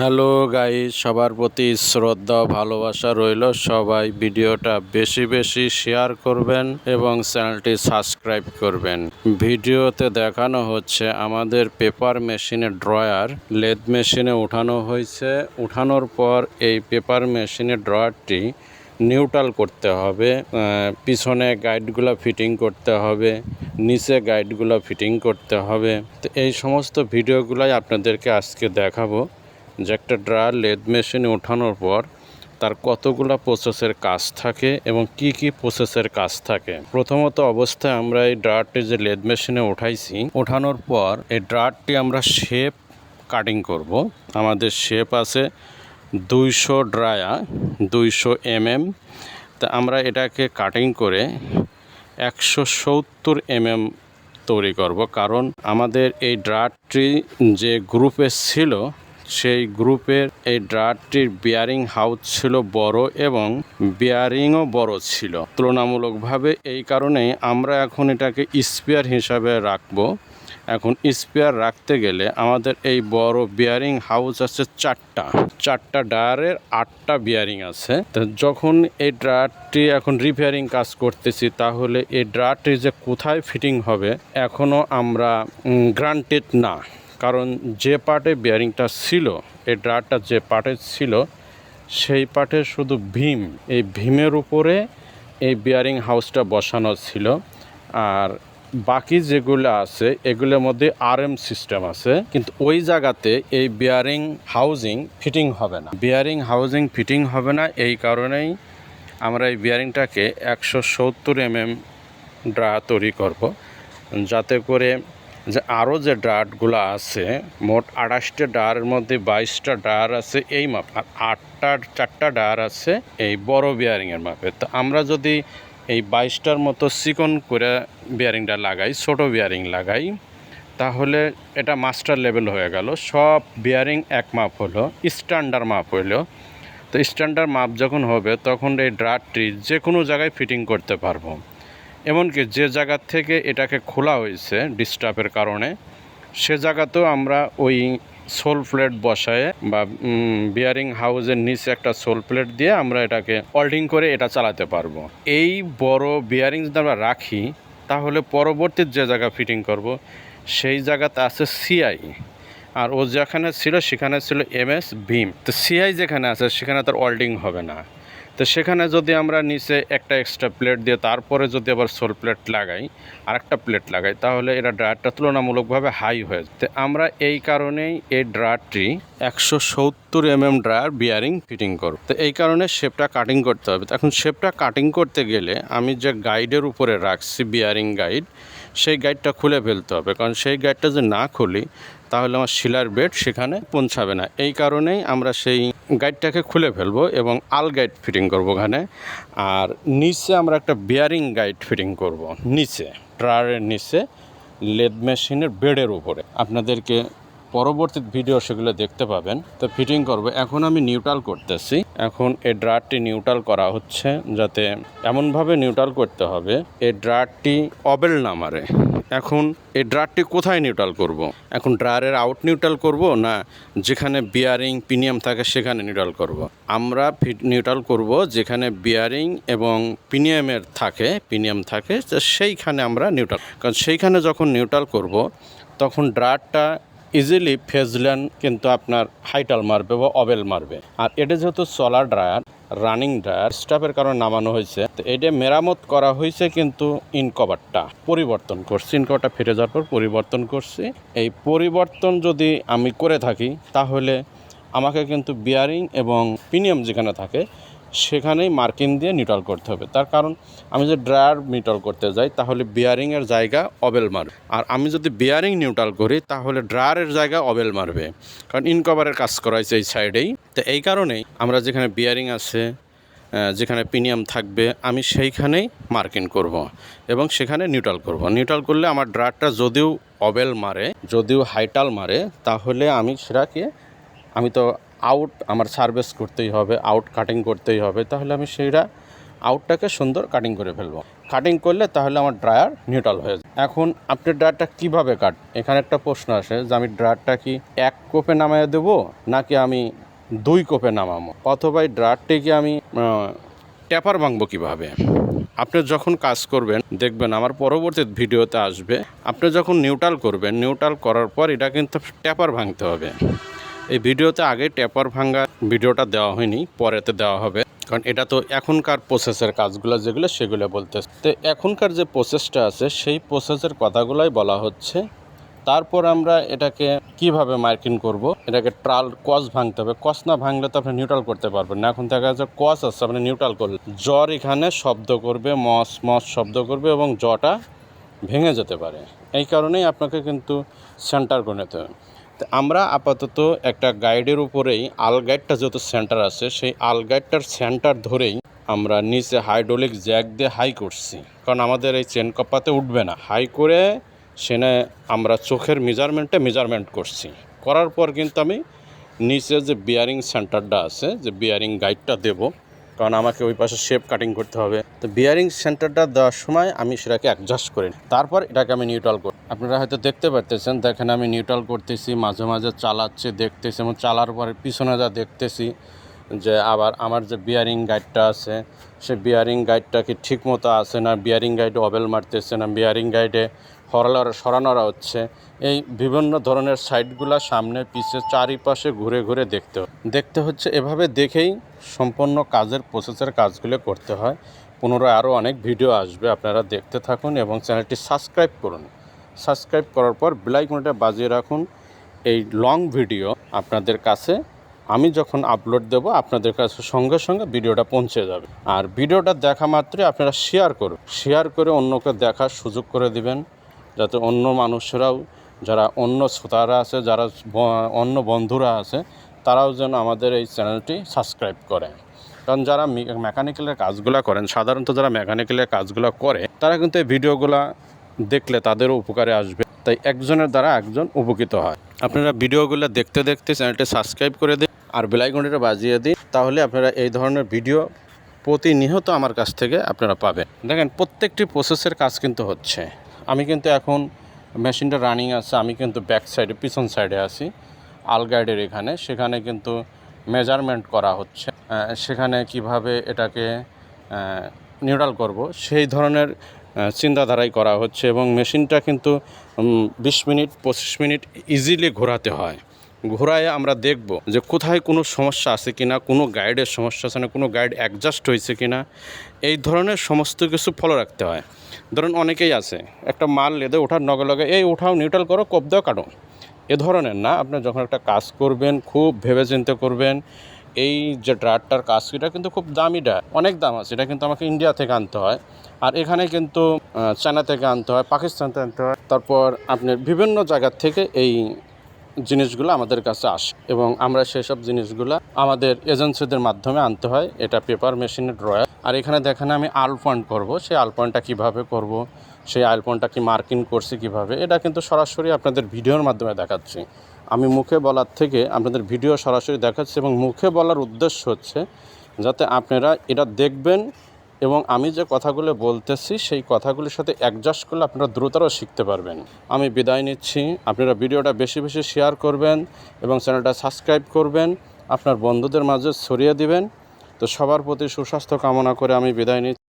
Hello guys, সবার প্রতি শ্রদ্ধা, ভালোবাসা রইল। সবাই ভিডিওটা বেশি বেশি শেয়ার করবেন এবং চ্যানেলটি সাবস্ক্রাইব করবেন। ভিডিওতে দেখানো হচ্ছে আমাদের পেপার মেশিনে ড্রয়ার। লেদ মেশিনে উঠানো হয়েছে। উঠানোর পর এই পেপার মেশিনে ড্রয়ারটি নিউট্রাল করতে হবে। পিছনে গাইডগুলো ফিটিং করতে হবে। নিচে গাইডগুলো ফিটিং করতে হবে। তো এই সমস্ত ভিডিওগুলাই আপনাদেরকে আজকে দেখাবো। যে একটা ড্রায়ার লেদ মেশিনে ওঠানোর পর তার কতগুলো প্রসেসের কাজ থাকে এবং কি কি প্রসেসের কাজ থাকে। প্রথমত অবস্থায় আমরা এই ড্রায়ারটি যে লেদ মেশিনে উঠাইছি ওঠানোর পর এই ড্রায়ারটি আমরা শেপ কাটিং করব। আমাদের শেপ আছে দুইশো ড্রায়া, দুইশো এমএম। তা আমরা এটাকে কাটিং করে একশো সত্তর এমএম তৈরি করব। কারণ আমাদের এই ড্রাটটি যে গ্রুপে ছিল সেই গ্রুপের এই ড্রাটটির বিয়ারিং হাউস ছিল বড় এবং বিয়ারিংও বড় ছিল। তুলনামূলকভাবে এই কারণেই আমরা এখন এটাকে স্পেয়ার হিসাবে রাখব। এখন স্পেয়ার রাখতে গেলে আমাদের এই বড় বিয়ারিং হাউস আছে চারটা। চারটা ডায়ারের আটটা বিয়ারিং আছে। তো যখন এই ড্রায়ারটি এখন রিপেয়ারিং কাজ করতেছি, তাহলে এই ড্রায়ারটি যে কোথায় ফিটিং হবে এখনও আমরা গ্রান্টেড না। কারণ যে পার্টে বিয়ারিংটা ছিল, এই ড্রায়ারটা যে পার্টে ছিল, সেই পার্টে শুধু ভীম, এই ভীমের উপরে এই বিয়ারিং হাউসটা বসানো ছিল। আর বাকি যেগুলো আছে, এগুলোর মধ্যে আরএম সিস্টেম আছে, কিন্তু ওই জায়গাতে এই বিয়ারিং হাউজিং ফিটিং হবে না। বিয়ারিং হাউজিং ফিটিং হবে না, এই কারণেই আমরা এই বিয়ারিংটাকে একশো সত্তর এম এম ড্রা তৈরি করব, যাতে করে যে আরও যে ডার্টগুলো আছে, মোট আঠাশটা ডায়ারের মধ্যে বাইশটা ডায়ার আছে এই মাপ, আর আটটা, চারটা ডায়ার আছে এই বড় বিয়ারিংয়ের মাপে। তো আমরা যদি এই বাইশটার মতো চিকন করে বিয়ারিংটা লাগাই, ছোট বিয়ারিং লাগাই, তাহলে এটা মাস্টার লেভেল হয়ে গেল। সব বিয়ারিং এক মাপ হলো স্ট্যান্ডার্ড মাপ হইল তো স্ট্যান্ডার্ড মাপ যখন হবে, তখন এই ড্রাটটি যে কোনো জায়গায় ফিটিং করতে পারব। এমনকি যে জায়গা থেকে এটাকে খোলা হয়েছে ডিস্টার্বের কারণে, সে জায়গাতেও আমরা ওই সোল প্লেট বসায় বা বিয়ারিং হাউসের নিচে একটা সোল প্লেট দিয়ে আমরা এটাকে অল্ডিং করে এটা চালাতে পারব। এই বড় বিয়ারিং যদি আমরা রাখি, তাহলে পরবর্তী যে জায়গা ফিটিং করব, সেই জায়গাতে আছে সিআই আর ও যেখানে ছিল, সেখানে ছিল এম এস ভীম তো সিআই যেখানে আছে, সেখানে তার অল্ডিং হবে না। তো সেখানে যদি আমরা নিচে একটা এক্সট্রা প্লেট দিয়ে তারপরে যদি আবার সোল প্লেট লাগাই আর একটা প্লেট লাগাই, তাহলে এটা ড্রায়ারটা তুলনামূলকভাবে হাই হয়ে যায় তো আমরা এই কারণেই এই ড্রায়ারটি একশো সত্তর এমএম ড্রায়ার বিয়ারিং ফিটিং করব। তো এই কারণে শেপটা কাটিং করতে হবে। তো এখন শেপটা কাটিং করতে গেলে আমি যে গাইডের উপরে রাখছি বিয়ারিং গাইড সেই গাইডটা খুলে ফেলতে হবে। কারণ সেই গাইডটা যদি না খুলি, তাহলে আমার শিলার বেড সেখানে পৌঁছাবে না। এই কারণেই আমরা সেই গাইডটাকে খুলে ফেলব এবং আল গাইড ফিটিং করব ওখানে। আর নিচে আমরা একটা বিয়ারিং গাইড ফিটিং করব। নিচে ট্রারের নিচে লেদ মেশিনের বেডের উপরে। আপনাদেরকে পরবর্তী ভিডিও সেগুলো দেখতে পাবেন তো ফিটিং করব এখন আমি নিউট্রাল করতেছি এখন এই ড্রায়ারটি নিউট্রাল করা হচ্ছে যাতে এমনভাবে নিউট্রাল করতে হবে, এই ড্রায়ারটি অবেল না মারে এখন এই ড্রায়ারটি কোথায় নিউট্রাল করব। এখন ড্রায়ারের আউট নিউট্রাল করব না যেখানে বিয়ারিং পিনিয়াম থাকে সেখানে নিউট্রাল করব। আমরা ফিট নিউট্রাল করব যেখানে বিয়ারিং এবং পিনিয়ামের থাকে পিনিয়াম থাকে সেইখানে আমরা নিউট্রাল কারণ সেইখানে যখন নিউট্রাল করব, তখন ড্রায়ারটা ইজিলি ফেজল্যান কিন্তু আপনার হাইটাল মারবে বা অবেল মারবে। আর এটা যেহেতু সোলার ড্রায়ার রানিং ড্রায়ার স্টাফের কারণে নামানো হয়েছে, তো এটা মেরামত করা হয়েছে কিন্তু ইনকভারটা পরিবর্তন করছি। ইনকভারটা ফিরে যাওয়ার পর পরিবর্তন করছি। এই পরিবর্তন যদি আমি করে থাকি, তাহলে আমাকে কিন্তু বিয়ারিং এবং প্রিমিয়াম যেখানে থাকে সেখানেই মার্কিং দিয়ে নিউট্রাল করতে হবে। তার কারণ, আমি যদি ড্রায়ার নিউট্রাল করতে যাই, তাহলে বিয়ারিংয়ের জায়গা অবেল মারবে। আর আমি যদি বিয়ারিং নিউট্রাল করি, তাহলে ড্রায়ারের জায়গা অবেল মারবে। কারণ ইনকভারের কাজ করা এই সাইডেই। তো এই কারণেই আমরা যেখানে বিয়ারিং আছে যেখানে প্রিমিয়াম থাকবে, আমি সেইখানেই মার্কিং করব এবং সেখানে নিউট্রাল করব। নিউট্রাল করলে আমার ড্রায়ারটা যদিও অবেল মারে, যদিও হাইটাল মারে, তাহলে আমি সেটাকে, আমি তো আউট আমার সার্ভিস করতেই হবে আউট কাটিং করতেই হবে, তাহলে আমি সেইটা আউটটাকে সুন্দর কাটিং করে ফেলব। কাটিং করলে তাহলে আমার ড্রায়ার নিউট্রাল হয়ে যায়। এখন আপনি ড্রায়ারটা কীভাবে কাট এখানে একটা প্রশ্ন আসে যে আমি ড্রায়ারটা কি এক কোপে নামায় দেবো, নাকি আমি দুই কোপে নামাবো অথবা এই ড্রায়ারটিকে আমি ট্যাপার ভাঙবো কীভাবে? আপনি যখন কাজ করবেন, দেখবেন আমার পরবর্তী ভিডিওতে আসবে, আপনি যখন নিউট্রাল করবেন নিউট্রাল করার পর এটা কিন্তু ট্যাপার ভাঙতে হবে। এই ভিডিওতে আগে ট্যাপার ভাঙা ভিডিওটা দেওয়া হয়নি, পরেতে দেওয়া হবে। কারণ এটা তো এখনকার প্রসেসের কাজগুলো যেগুলো, সেগুলো বলতে তো এখনকার যে প্রসেসটা আছে, সেই প্রসেসের কথাগুলোই বলা হচ্ছে। তারপর আমরা এটাকে কীভাবে মার্কিং করব? এটাকে ট্রাল কস ভাঙতে হবে। কস না ভাঙলে তো আপনি নিউট্রাল করতে পারবেন না। এখন দেখা যাচ্ছে কস আছে, আপনি নিউট্রাল করলে জ্বর এখানে শব্দ করবে, মস মস শব্দ করবে এবং জটা ভেঙে যেতে পারে। এই কারণেই আপনাকে কিন্তু সেন্টার করে নিতে হবে। তো আমরা আপাতত একটা গাইডের উপরেই আল গাইডটা যত সেন্টার আছে, সেই আল গাইডটার সেন্টার ধরেই আমরা নিচে হাইড্রোলিক জ্যাক দিয়ে হাই করছি। কারণ আমাদের এই চেন কপাতে উঠবে না। হাই করে সেনে আমরা চোখের মেজারমেন্টে মেজারমেন্ট করছি। করার পর কিন্তু আমি নিচে যে বিয়ারিং সেন্টারটা আছে, যে বিয়ারিং গাইডটা দেবো কারণ আমাকে ওই পাশে শেপ কাটিং করতে হবে। তো বিয়ারিং সেন্টারটা দেওয়ার সময় আমি সেটাকে অ্যাডজাস্ট করি তারপর এটাকে আমি নিউট্রাল করি। আপনারা হয়তো দেখতে পারতেছেন, দেখেন আমি নিউট্রাল করতেছি, মাঝে মাঝে চালাচ্ছি, দেখতেছি এবং চালার পরে পিছনে যা দেখতেছি যে আবার আমার যে বিয়ারিং গাইডটা আছে সে বিয়ারিং গাইডটা কি ঠিক মতো আছে না? বিয়ারিং গাইডে অবেল মারতেছে না? বিয়ারিং গাইডে হরালার সরানোরা হচ্ছে। এই বিভিন্ন ধরনের সাইডগুলো সামনে, পিছে, চারিপাশে ঘুরে ঘুরে দেখতে দেখতে হচ্ছে এভাবে দেখেই সম্পূর্ণ কাজের প্রসেসের কাজগুলো করতে হয়। পুনরায় আরও অনেক ভিডিও আসবে, আপনারা দেখতে থাকুন এবং চ্যানেলটি সাবস্ক্রাইব করুন। সাবস্ক্রাইব করার পর বেলাইকনটা বাজিয়ে রাখুন। এই লং ভিডিও আপনাদের কাছে আমি যখন আপলোড দেব, আপনাদের কাছে সঙ্গে সঙ্গে ভিডিওটা পৌঁছে যাবে। আর ভিডিওটা দেখা মাত্রই আপনারা শেয়ার করুন। শেয়ার করে অন্যকে দেখার সুযোগ করে দিবেন, যাতে অন্য মানুষরাও, যারা অন্য শ্রোতারা আছে, যারা অন্য বন্ধুরা আছে, তারাও যেন আমাদের এই চ্যানেলটি সাবস্ক্রাইব করে কারণ যারা মেকানিক্যালের কাজগুলো করেন, সাধারণত যারা মেকানিক্যালের কাজগুলো করে, তারা কিন্তু এই ভিডিওগুলা দেখলে তাদেরও উপকারে আসবে। তাই একজনের দ্বারা একজন উপকৃত হয়। আপনারা ভিডিওগুলো দেখতে দেখতে চ্যানেলটি সাবস্ক্রাইব করে দিন। আর বেলাইকনটা বাজিয়ে দিন তাহলে আপনারা এই ধরনের ভিডিও প্রতিনিয়ত আমার কাছ থেকে আপনারা পাবেন। দেখেন, প্রত্যেকটি প্রসেসের কাজ কিন্তু হচ্ছে। আমি কিন্তু এখন মেশিনটা রানিং আছে, আমি কিন্তু ব্যাক সাইডে পিছন সাইডে আছি। আলগাইডের এখানে। সেখানে কিন্তু মেজারমেন্ট করা হচ্ছে। সেখানে কীভাবে এটাকে নিউট্রাল করব, সেই ধরনের চিন্তাধারাই করা হচ্ছে এবং মেশিনটা কিন্তু বিশ মিনিট, পঁচিশ মিনিট ইজিলি ঘোরাতে হয়। ঘোরায় আমরা দেখব যে কোথায় কোনো সমস্যা আছে কিনা, কোনো গাইডের সমস্যা আছে না, কোনো গাইড অ্যাডজাস্ট হয়েছে কিনা। এই ধরনের সমস্ত কিছু ফলো রাখতে হয়। ধরুন অনেকেই আছে, একটা মাল লেদে ওঠার নগে লগে, এই ওঠাও নিউট্রাল করো, কোপ দাও, কাটো। এ ধরনের না, আপনি যখন একটা কাজ করবেন, খুব ভেবে চিন্তে করবেন, এই যে ড্রায়ারটার কাজ, এটা কিন্তু খুব দামি ড্রায়ার অনেক দাম আছে, এটা কিন্তু আমাকে ইন্ডিয়া থেকে আনতে হয়। আর এখানে কিন্তু চায়না থেকে আনতে হয় পাকিস্তান থেকে আনতে হয়। তারপর আপনার বিভিন্ন জায়গার থেকে এই জিনিসগুলো আমাদের কাছে আসে এবং আমরা সেসব জিনিসগুলো আমাদের এজেন্সিদের মাধ্যমে আনতে হয়। এটা পেপার মেশিনের ড্রয়ার। আর এখানে দেখেন আমি আল পয়েন্ট করব। সেই আল পয়েন্টটা কীভাবে করব? সেই আল পয়েন্টটা কি মার্কিং করছি কীভাবে? এটা কিন্তু সরাসরি আপনাদের ভিডিওর মাধ্যমে দেখাচ্ছি। আমি মুখে বলার থেকে আপনাদের ভিডিও সরাসরি দেখাচ্ছি এবং মুখে বলার উদ্দেশ্য হচ্ছে যাতে আপনারা এটা দেখবেন এবং আমি যে কথাগুলো বলতেছি, সেই কথাগুলির সাথে অ্যাডজাস্ট করলে আপনারা দ্রুততর শিখতে পারবেন। আমি বিদায় নিচ্ছি। আপনারা ভিডিওটা বেশি বেশি শেয়ার করবেন এবং চ্যানেলটা সাবস্ক্রাইব করবেন। আপনার বন্ধুদের মাঝে ছড়িয়ে দিবেন। তো সবার প্রতি সুস্বাস্থ্য কামনা করে আমি বিদায় নিচ্ছি।